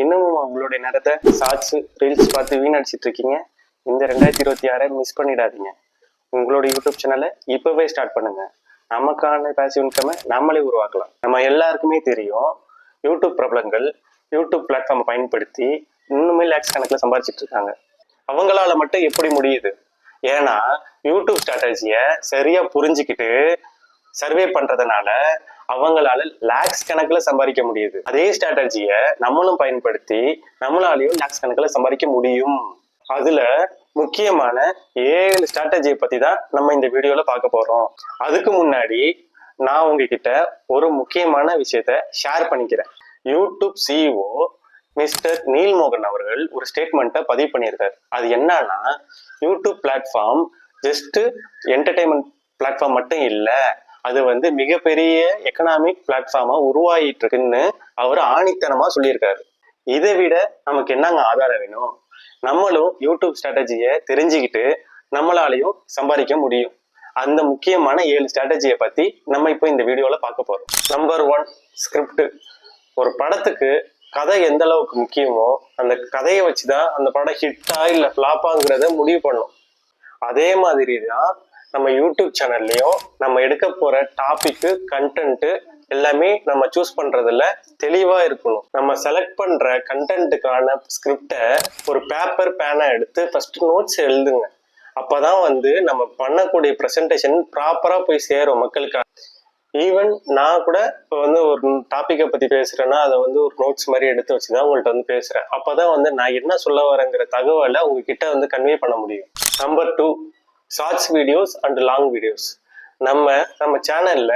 இன்னமும் உங்களுடைய நேரத்தை ஷார்ட்ஸ் ரீல்ஸ் பார்த்து வீணடிச்சிட்டு இருக்கீங்க. இந்த ரெண்டாயிரத்தி இருபத்தி ஆறை மிஸ் பண்ணிடாதீங்க. உங்களோட யூடியூப் சேனலை இப்போவே ஸ்டார்ட் பண்ணுங்க. நமக்கான பேசிவ் இன்கமை நம்மளே உருவாக்கலாம். நம்ம எல்லாருக்குமே தெரியும் யூடியூப் பிரபலங்கள் யூடியூப் பிளாட்ஃபார்மை பயன்படுத்தி இன்னுமே லேக்ஸ் கணக்கில் சம்பாதிச்சிட்டு இருக்காங்க. அவங்களால மட்டும் எப்படி முடியுது? ஏன்னா யூடியூப் ஸ்ட்ராட்டஜியை சரியா புரிஞ்சுக்கிட்டு சர்வே பண்றதுனால அவங்களால லேக்ஸ் கணக்குல சம்பாதிக்க முடியுது. அதே ஸ்ட்ராட்டஜியை நம்மளும் பயன்படுத்தி நம்மளாலையும் லேக்ஸ் கணக்குல சம்பாதிக்க முடியும். அதுல முக்கியமான ஏழு ஸ்ட்ராட்டஜியை பத்தி தான் நம்ம இந்த வீடியோல பார்க்க போறோம். அதுக்கு முன்னாடி நான் உங்ககிட்ட ஒரு முக்கியமான விஷயத்த ஷேர் பண்ணிக்கிறேன். யூடியூப் சிஇஓ மிஸ்டர் நீல்மோகன் அவர்கள் ஒரு ஸ்டேட்மெண்ட்டை பதிவு பண்ணியிருக்காரு. அது என்னன்னா YouTube platform just entertainment platform மட்டும் இல்லை அது வந்து மிகப்பெரிய எக்கனாமிக் பிளாட்ஃபார்மா உருவாகிட்டு இருக்குன்னு அவர் ஆணித்தனமா சொல்லியிருக்காரு. இதை விட நமக்கு என்னங்க ஆதாரம் வேணும்? நம்மளும் யூடியூப் ஸ்ட்ராட்டஜியை தெரிஞ்சுக்கிட்டு நம்மளாலையும் சம்பாதிக்க முடியும். அந்த முக்கியமான ஏழு ஸ்ட்ராட்டஜியை பத்தி நம்ம இப்போ இந்த வீடியோல பார்க்க போறோம். நம்பர் ஒன் ஸ்கிரிப்ட் ஒரு படத்துக்கு கதை எந்த அளவுக்கு முக்கியமோ அந்த கதையை வச்சுதான் அந்த படம் ஹிட்டா இல்ல ஃபிளாப்பாங்கிறத முடிவு பண்ணும். அதே மாதிரி தான் நம்ம யூடியூப் சேனல்லையும் நம்ம எடுக்க போற டாபிக் கண்டென்ட் எல்லாமே நம்ம சூஸ் பண்றதுல தெளிவா இருக்கணும். நம்ம செலக்ட் பண்ற கண்டென்ட்டுக்கான ஸ்கிரிப்டை ஒரு பேப்பர் பேனை எடுத்து ஃபர்ஸ்ட் நோட்ஸ் எழுதுங்க. அப்பதான் வந்து நம்ம பண்ணக்கூடிய ப்ரெசன்டேஷன் ப்ராப்பரா போய் சேரும் மக்களுக்கு ஈவன் நான் கூட இப்போ வந்து ஒரு டாப்பிக்கை பற்றி பேசுகிறேன்னா அதை வந்து ஒரு நோட்ஸ் மாதிரி எடுத்து வச்சு தான் உங்கள்கிட்ட வந்து பேசுகிறேன் அப்போ தான் வந்து நான் என்ன சொல்ல வரேங்கிற தகவலை உங்ககிட்ட வந்து கன்வே பண்ண முடியும். Number two shorts videos and long videos நம்ம நம்ம சேனல்ல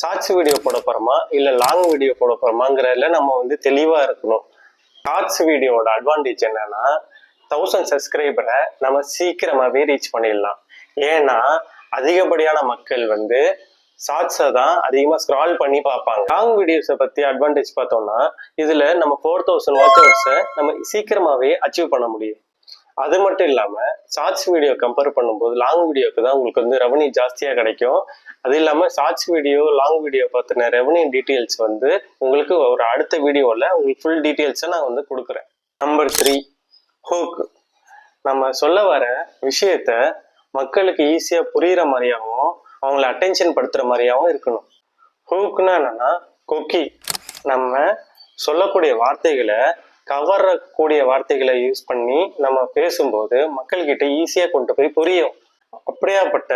ஷார்ட்ஸ் வீடியோ போட போறோமா? இல்ல லாங் வீடியோ போட போறோமாங்கிறதுல நம்ம வந்து தெளிவா இருக்கணும். ஷார்ட்ஸ் வீடியோவோட அட்வான்டேஜ் என்னன்னா தௌசண்ட் சப்ஸ்கிரைபரை நம்ம சீக்கிரமாவே ரீச் பண்ணிடலாம். ஏன்னா அதிகப்படியான மக்கள் வந்து ஷார்ட்ஸை தான் அதிகமாக ஸ்க்ரால் பண்ணி பார்ப்பாங்க. லாங் வீடியோஸை பற்றி அட்வான்டேஜ் பார்த்தோம்னா இதில் நம்ம ஃபோர் தௌசண்ட் வாட்ச் ஹவர்ஸை நம்ம சீக்கிரமாகவே அச்சீவ் பண்ண முடியும். அது மட்டும் இல்லாமல் ஷார்ட்ஸ் வீடியோ கம்பேர் பண்ணும்போது லாங் வீடியோக்கு தான் உங்களுக்கு வந்து ரெவன்யூ ஜாஸ்தியாக கிடைக்கும். அது இல்லாமல் ஷார்ட்ஸ் வீடியோ லாங் வீடியோ பற்றின ரெவன்யூ டீட்டெயில்ஸ் வந்து உங்களுக்கு ஒரு அடுத்த வீடியோவில் உங்களுக்கு ஃபுல் டீட்டெயில்ஸை நான் வந்து கொடுக்குறேன். நம்பர் த்ரீ ஹூக் நம்ம சொல்ல வர விஷயத்த மக்களுக்கு ஈஸியாக புரிகிற மாதிரியாகவும் அவங்கள அட்டென்ஷன் படுத்துகிற மாதிரியாகவும் இருக்கணும். ஹூக்குன்னா என்னென்னா கொக்கி நம்ம சொல்லக்கூடிய வார்த்தைகளை கவரக்கூடிய வார்த்தைகளை யூஸ் பண்ணி நம்ம பேசும்போது மக்கள்கிட்ட ஈஸியாக கொண்டு போய் புரியும். அப்படியாப்பட்ட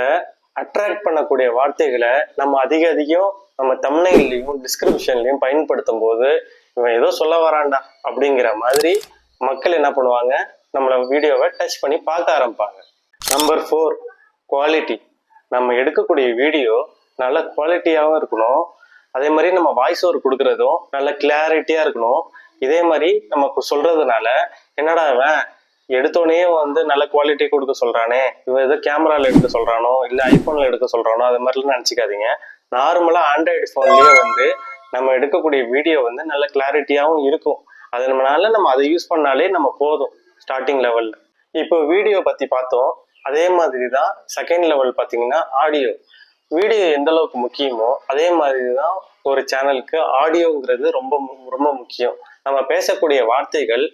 அட்ராக்ட் பண்ணக்கூடிய வார்த்தைகளை நம்ம அதிக அதிகம் நம்ம தமிழ்லையும் டிஸ்கிரிப்ஷன்லையும் பயன்படுத்தும் போது இவன் ஏதோ சொல்ல வரான்டா அப்படிங்கிற மாதிரி மக்கள் என்ன பண்ணுவாங்க? நம்மள வீடியோவை டச் பண்ணி பார்க்க ஆரம்பிப்பாங்க. நம்பர் ஃபோர் குவாலிட்டி நம்ம எடுக்கக்கூடிய வீடியோ நல்ல குவாலிட்டியாகவும் இருக்கணும். அதே மாதிரி நம்ம வாய்ஸ் ஓவர் கொடுக்கறதும் நல்ல கிளாரிட்டியாக இருக்கணும். இதே மாதிரி நமக்கு சொல்றதுனால என்னடா அவன் எடுத்தோடனே வந்து நல்ல குவாலிட்டி கொடுக்க சொல்றானே? இவன் ஏதோ கேமரால எடுக்க சொல்றானோ? இல்ல ஐபோன்ல எடுக்க சொல்றானோ? அது மாதிரிலாம் நினைச்சுக்காதீங்க. நார்மலா ஆண்ட்ராய்டு போன்லயே வந்து நம்ம எடுக்கக்கூடிய வீடியோ வந்து நல்ல கிளாரிட்டியாகவும் இருக்கும். அதனால நம்ம அதை யூஸ் பண்ணாலே நம்ம போதும் ஸ்டார்டிங் லெவல்ல இப்போ வீடியோ பத்தி பார்த்தோம். அதே மாதிரி தான் செகண்ட் லெவல் பார்த்தீங்கன்னா ஆடியோ வீடியோ எந்த அளவுக்கு முக்கியமோ அதே மாதிரி தான் ஒரு சேனலுக்கு ஆடியோங்கிறது ரொம்ப ரொம்ப முக்கியம். நம்ம பேசக்கூடிய வார்த்தைகள்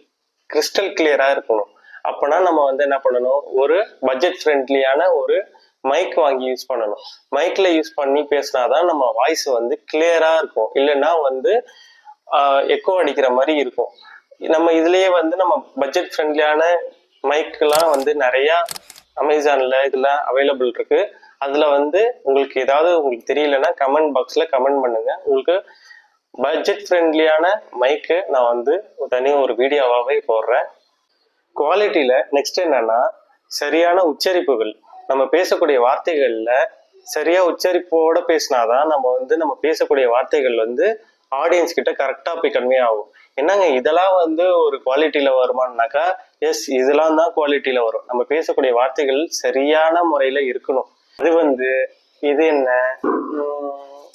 கிறிஸ்டல் கிளியரா இருக்கணும். அப்போனா நம்ம வந்து என்ன பண்ணணும்? ஒரு பட்ஜெட் ஃப்ரெண்ட்லியான ஒரு மைக் வாங்கி யூஸ் பண்ணணும். மைக்ல யூஸ் பண்ணி பேசினாதான் நம்ம வாய்ஸ் வந்து கிளியரா இருக்கும். இல்லைன்னா வந்து எக்கோ அடிக்கிற மாதிரி இருக்கும். நம்ம இதுலயே வந்து நம்ம பட்ஜெட் ஃப்ரெண்ட்லியான மைக்கெல்லாம் வந்து நிறையா அமேசான்ல இதெல்லாம் அவைலபிள் இருக்கு. அதுல வந்து உங்களுக்கு ஏதாவது உங்களுக்கு தெரியலன்னா கமெண்ட் பாக்ஸ்ல கமெண்ட் பண்ணுங்க. உங்களுக்கு பட்ஜெட் ஃப்ரெண்ட்லியான மைக்கு நான் வந்து தனியாக ஒரு வீடியோவாகவே போடுறேன். குவாலிட்டியில் நெக்ஸ்ட் என்னன்னா சரியான உச்சரிப்புகள். நம்ம பேசக்கூடிய வார்த்தைகளில் சரியாக உச்சரிப்போடு பேசினாதான் நம்ம வந்து நம்ம பேசக்கூடிய வார்த்தைகள் வந்து ஆடியன்ஸ் கிட்ட கரெக்டாக போய் கன்வே ஆகும் என்னங்க இதெல்லாம் வந்து ஒரு குவாலிட்டியில் வருமானாக்கா எஸ் இதெல்லாம் தான் குவாலிட்டியில் வரும். நம்ம பேசக்கூடிய வார்த்தைகள் சரியான முறையில் இருக்கணும். அது வந்து இது என்ன?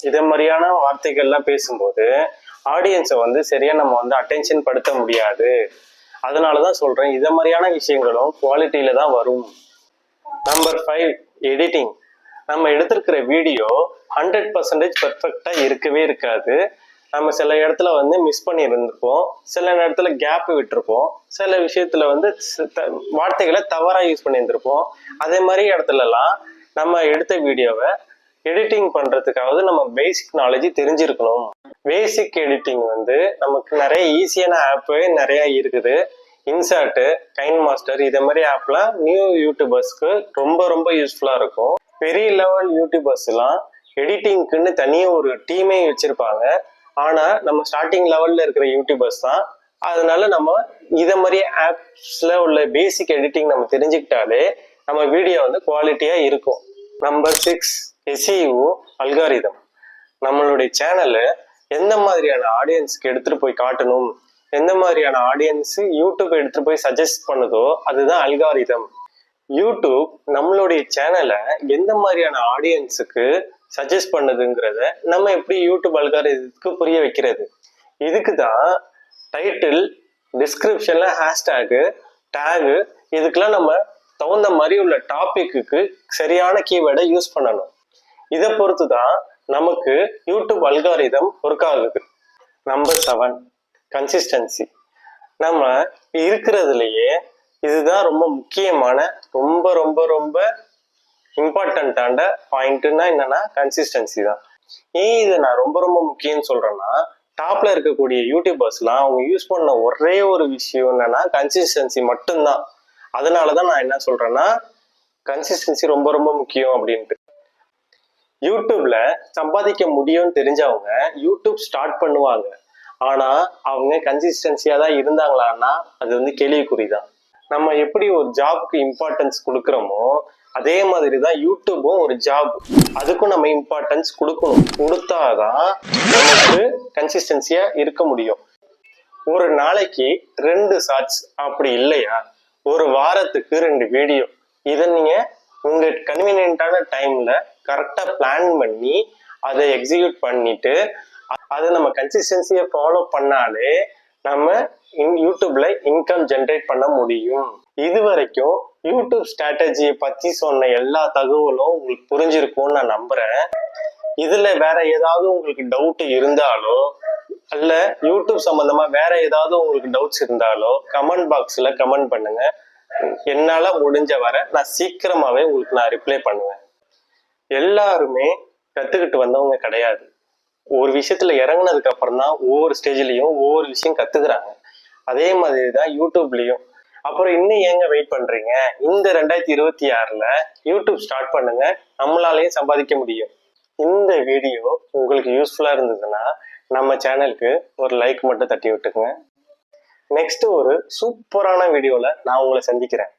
இதே மாதிரியான வார்த்தைகள்லாம் பேசும்போது ஆடியன்ஸை வந்து சரியா நம்ம வந்து அட்டென்ஷன் படுத்த முடியாது. அதனால தான் சொல்கிறேன் இதை மாதிரியான விஷயங்களும் குவாலிட்டியில தான் வரும். நம்பர் ஃபைவ் எடிட்டிங் நம்ம எடுத்திருக்கிற வீடியோ ஹண்ட்ரட் பர்சன்டேஜ் பர்ஃபெக்டா இருக்கவே இருக்காது. நம்ம சில இடத்துல வந்து மிஸ் பண்ணியிருந்திருப்போம். சில நேரத்தில் கேப் விட்டுருப்போம். சில விஷயத்தில் வந்து த- வார்த்தைகளை தவறாக யூஸ் பண்ணியிருந்திருப்போம். அதே மாதிரி இடத்துலலாம் நம்ம எடுத்த வீடியோவை எடிட்டிங் பண்றதுக்காவது நம்ம பேசிக் நாலேஜ் தெரிஞ்சிருக்கணும். பேசிக் எடிட்டிங் வந்து நமக்கு நிறைய ஈஸியான ஆப்பு நிறைய இருக்குது. இன்சார்ட்டு கைன் மாஸ்டர் இதே மாதிரி ஆப்லாம் நியூ யூடியூபர்ஸ்க்கு ரொம்ப ரொம்ப யூஸ்ஃபுல்லாக இருக்கும். பெரிய லெவல் யூடியூபர்ஸ்லாம் எடிட்டிங்க்குன்னு தனியாக ஒரு டீமே வச்சுருப்பாங்க. ஆனால் நம்ம ஸ்டார்டிங் லெவலில் இருக்கிற யூடியூபர்ஸ் தான் அதனால நம்ம இதை மாதிரி ஆப்ஸில் உள்ள பேசிக் எடிட்டிங் நம்ம தெரிஞ்சுக்கிட்டாலே நம்ம வீடியோ வந்து குவாலிட்டியாக இருக்கும். நம்பர் சிக்ஸ் எஸ்இஓ அல்காரிதம் நம்மளுடைய சேனலை எந்த மாதிரியான ஆடியன்ஸ்க்கு எடுத்துட்டு போய் காட்டணும்? எந்த மாதிரியான ஆடியன்ஸ் யூடியூப் எடுத்துட்டு போய் சஜஸ்ட் பண்ணுதோ அதுதான் அல்காரிதம் யூடியூப் நம்மளுடைய சேனலை எந்த மாதிரியான ஆடியன்ஸுக்கு சஜஸ்ட் பண்ணுதுங்கிறத நம்ம எப்படி யூடியூப் அல்காரிதத்துக்கு புரிய வைக்கிறது? இதுக்கு தான் டைட்டில் டிஸ்கிரிப்ஷன்ல ஹேஷ்டேகு டேகு இதுக்கெல்லாம் நம்ம தகுந்த மாதிரி உள்ள டாபிக்கு சரியான கீவேர்டை யூஸ் பண்ணணும். இதை பொறுத்து தான் நமக்கு யூடியூப் அல்காரிதம் ஒர்க் ஆகுது. நம்பர் செவன் கன்சிஸ்டன்சி நம்ம இருக்கிறதுலையே இதுதான் ரொம்ப முக்கியமான ரொம்ப ரொம்ப ரொம்ப இம்பார்ட்டண்ட்டான பாயிண்ட்னா என்னன்னா கன்சிஸ்டன்சி தான். ஏன் இதை நான் ரொம்ப ரொம்ப முக்கியம்னு சொல்றேன்னா டாப்ல இருக்கக்கூடிய யூடியூபர்ஸ்லாம் அவங்க யூஸ் பண்ண ஒரே ஒரு விஷயம் என்னன்னா கன்சிஸ்டன்சி மட்டும்தான். அதனால தான் நான் என்ன சொல்றேன்னா கன்சிஸ்டன்சி ரொம்ப ரொம்ப முக்கியம் அப்படின்ட்டு. யூடியூப்ல சம்பாதிக்க முடியும்னு தெரிஞ்சவங்க யூடியூப் ஸ்டார்ட் பண்ணுவாங்க. ஆனா அவங்க கன்சிஸ்டன்சியா தான் இருந்தாங்களான்னா அது வந்து கேள்விக்குறி தான் நம்ம எப்படி ஒரு ஜாப்க்கு இம்பார்ட்டன்ஸ் கொடுக்குறோமோ அதே மாதிரி தான் யூடியூபும் ஒரு ஜாப் அதுக்கும் நம்ம இம்பார்ட்டன்ஸ் கொடுக்கணும். கொடுத்தாதான் நமக்கு கன்சிஸ்டன்சியா இருக்க முடியும். ஒரு நாளைக்கு ரெண்டு ஷார்ட்ஸ் அப்படி இல்லையா? ஒரு வாரத்துக்கு ரெண்டு வீடியோ இதை நீங்க உங்க கன்வீனியன்டான டைம்ல கரெக்டாக பிளான் பண்ணி அதை எக்ஸிக்யூட் பண்ணிட்டு அதை நம்ம கன்சிஸ்டன்சியை ஃபாலோ பண்ணாலே நம்ம இன் யூடியூப்ல இன்கம் ஜென்ரேட் பண்ண முடியும். இது வரைக்கும் யூடியூப் ஸ்ட்ராட்டஜியை பத்தி சொன்ன எல்லா தகவலும் உங்களுக்கு புரிஞ்சிருக்கும்னு நான் நம்புறேன். இதுல வேற ஏதாவது உங்களுக்கு டவுட் இருந்தாலோ அல்ல யூடியூப் சம்பந்தமா வேற ஏதாவது உங்களுக்கு டவுட்ஸ் இருந்தாலோ கமெண்ட் பாக்ஸ்ல கமெண்ட் பண்ணுங்க. என்னால முடிஞ்ச வரை நான் சீக்கிரமாவே உங்களுக்கு நான் ரிப்ளை பண்ணுவேன். எல்லாருமே கத்துக்கிட்டு வந்தவங்க கிடையாது. ஒரு விஷயத்துல இறங்கினதுக்கு அப்புறம் தான் ஒவ்வொரு ஸ்டேஜ்லயும் ஒவ்வொரு விஷயம் கத்துக்கிறாங்க. அதே மாதிரி தான் யூடியூப்லயும். அப்புறம் இன்னும் ஏங்க வெயிட் பண்றீங்க? இந்த ரெண்டாயிரத்தி இருபத்தி ஆறுல யூடியூப் ஸ்டார்ட் பண்ணுங்க. நம்மளாலையும் சம்பாதிக்க முடியும். இந்த வீடியோ உங்களுக்கு யூஸ்ஃபுல்லா இருந்ததுன்னா நம்ம சேனலுக்கு ஒரு லைக் மட்டும் தட்டி விட்டுக்குங்க. நெக்ஸ்ட் ஒரு சூப்பரான வீடியோல நான் உங்களை சந்திக்கிறேன்.